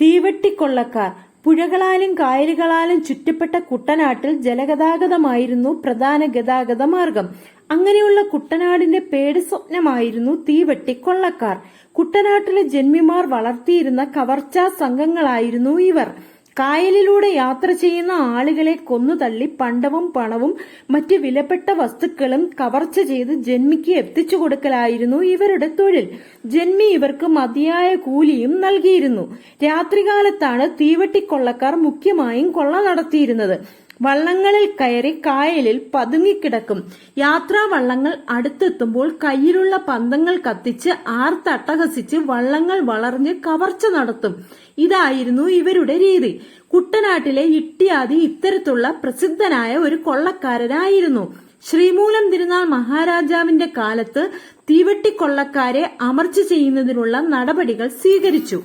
തീവട്ടിക്കൊള്ളക്കാർ. പുഴകളാലും കായലുകളാലും ചുറ്റപ്പെട്ട കുട്ടനാട്ടിൽ ജലഗതാഗതമായിരുന്നു പ്രധാന ഗതാഗത മാർഗം അങ്ങനെയുള്ള കുട്ടനാടിന്റെ പേടി സ്വപ്നമായിരുന്നു തീവട്ടിക്കൊള്ളക്കാർ. കുട്ടനാട്ടിലെ ജന്മിമാർ വളർത്തിയിരുന്ന കവർച്ചാ സംഘങ്ങളായിരുന്നു ഇവർ. കായലിലൂടെ യാത്ര ചെയ്യുന്ന ആളുകളെ കൊന്നുതള്ളി പണ്ടവും പണവും മറ്റ് വിലപ്പെട്ട വസ്തുക്കളും കവർച്ച ചെയ്ത് ജന്മിക്ക് എത്തിച്ചു കൊടുക്കലായിരുന്നു ഇവരുടെ തൊഴിൽ. ജന്മി ഇവർക്ക് മതിയായ കൂലിയും നൽകിയിരുന്നു. രാത്രികാലത്താണ് തീവട്ടിക്കൊള്ളക്കാർ മുഖ്യമായും കൊള്ള നടത്തിയിരുന്നത്. വള്ളങ്ങളിൽ കയറി കായലിൽ പതുങ്ങിക്കിടക്കും. യാത്രാ വള്ളങ്ങൾ അടുത്തെത്തുമ്പോൾ കയ്യിലുള്ള പന്തങ്ങൾ കത്തിച്ച് ആർത്തട്ടഹസിച്ച് വള്ളങ്ങൾ വളർന്ന് കവർച്ച നടത്തും. ഇതായിരുന്നു ഇവരുടെ രീതി. കുട്ടനാട്ടിലെ ഇട്ടിയാദി ഇത്തരത്തിലുള്ള പ്രസിദ്ധനായ ഒരു കൊള്ളക്കാരനായിരുന്നു. ശ്രീമൂലം തിരുനാൾ മഹാരാജാവിന്റെ കാലത്ത് തീവട്ടിക്കൊള്ളക്കാരെ അമർച്ച ചെയ്യുന്നതിനുള്ള നടപടികൾ സ്വീകരിച്ചു.